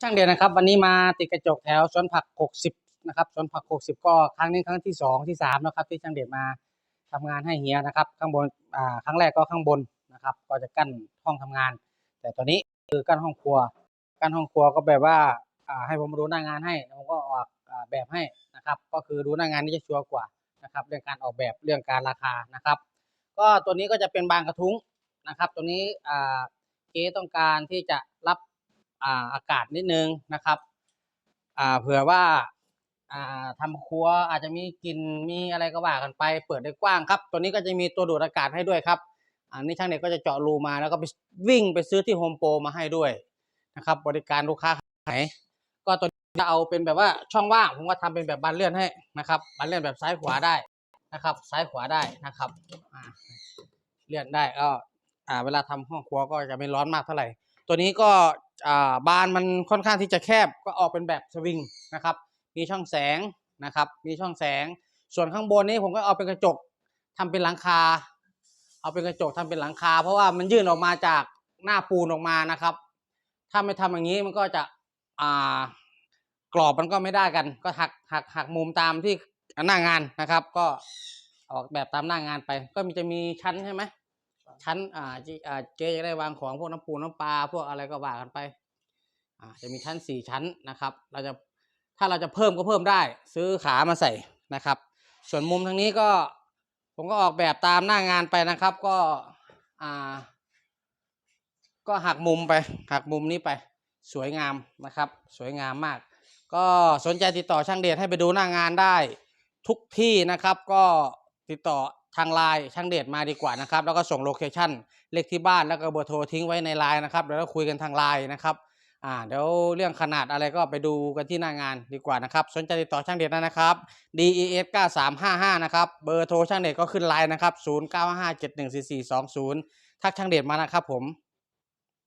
ช่างเดียวนะครับ วันนี้มาติดกระจกแถวสวนผัก 60 นะครับสวนผัก 60 ก็ครั้งนี้ครั้งที่ 2 ที่ 3 นะครับ ที่ช่างเดชมาทำงานให้เฮียนะครับ ข้างบนอ่าครั้งแรกก็ข้างบนนะครับ ก็จะกั้นห้องทำงาน แต่ตอนนี้คือกั้นห้องครัว กั้นห้องครัวก็แบบว่าอ่าให้ผมดูหน้างานให้แล้วผมก็ออกแบบให้นะครับ ก็คือดูหน้างานนี่จะชัวร์กว่านะครับ เรื่องการออกแบบเรื่องการราคานะครับ ก็ตัวนี้ก็จะเป็นบางกระทุ้งนะครับ ตัวนี้อ่าเจ๊ต้องการที่จะรับ อาอากาศนิดนึงนะครับเผื่อว่าาทำครัวอาจจะมีกลิ่นมีอะไรก็ว่ากันไป เปิดได้กว้างครับ ตัวนี้ก็จะมีตัวดูดอากาศให้ด้วยครับ อันนี้ช่างเน็ตก็จะเจาะรูมาแล้วก็ไปวิ่งไปซื้อที่โฮมโปรมาให้ด้วยนะครับ บริการลูกค้าขายก็ตัวนี้จะเอาเป็นแบบว่าช่องว่างผมก็ทำเป็นแบบบานเลื่อนให้นะครับบานเลื่อนแบบซ้ายขวาได้นะครับ ซ้ายขวาได้นะครับเลื่อนได้ก็เวลาทำห้องครัวก็จะไม่ร้อนมากเท่าไหร่ ตัวนี้ก็ บานมันค่อนข้างที่จะแคบก็ออกเป็นแบบสวิงนะครับ มีช่องแสงนะครับ มีช่องแสง ส่วนข้างบนนี้ผมก็เอาเป็นกระจกทำเป็นหลังคา เอาเป็นกระจกทำเป็นหลังคา เพราะว่ามันยื่นออกมาจากหน้าปูนออกมานะครับ ถ้าไม่ทำอย่างนี้มันก็จะกรอบมันก็ไม่ได้กัน ก็หักหักหักมุมตามที่หน้างานนะครับ ก็ออกแบบตามหน้างานไป ก็มีจะมีชั้นใช่ไหม ชั้นอ่าเจ๊จะได้วางของพวกน้ำปูน้ำปลาพวกอะไรก็ว่ากันไปอ่าจะมีชั้นสี่ชั้นนะครับ เราจะถ้าเราจะเพิ่มก็เพิ่มได้ ซื้อขามาใส่นะครับ ส่วนมุมทางนี้ก็ผมก็ออกแบบตามหน้างานไปนะครับ ก็อ่า ก็หักมุมไป หักมุมนี้ไป สวยงามนะครับ สวยงามมาก ก็สนใจติดต่อช่างเดชให้ไปดูหน้างานได้ทุกที่นะครับ ก็ติดต่อ ทางไลน์ช่างเดชมาดีกว่านะครับ แล้วก็ส่งโลเคชั่นเลขที่บ้านแล้วก็เบอร์โทรทิ้งไว้ในไลน์นะครับเดี๋ยวเราคุยกันทางไลน์นะครับอ่าเดี๋ยวเรื่องขนาดอะไรก็ไปดูกันที่หน้างานดีกว่านะครับ สนใจติดต่อช่างเดชได้นะครับ DES 9355นะครับเบอร์โทรช่างเดชก็ขึ้นไลน์นะครับ0957144 20 ทักช่างเดชมานะครับผม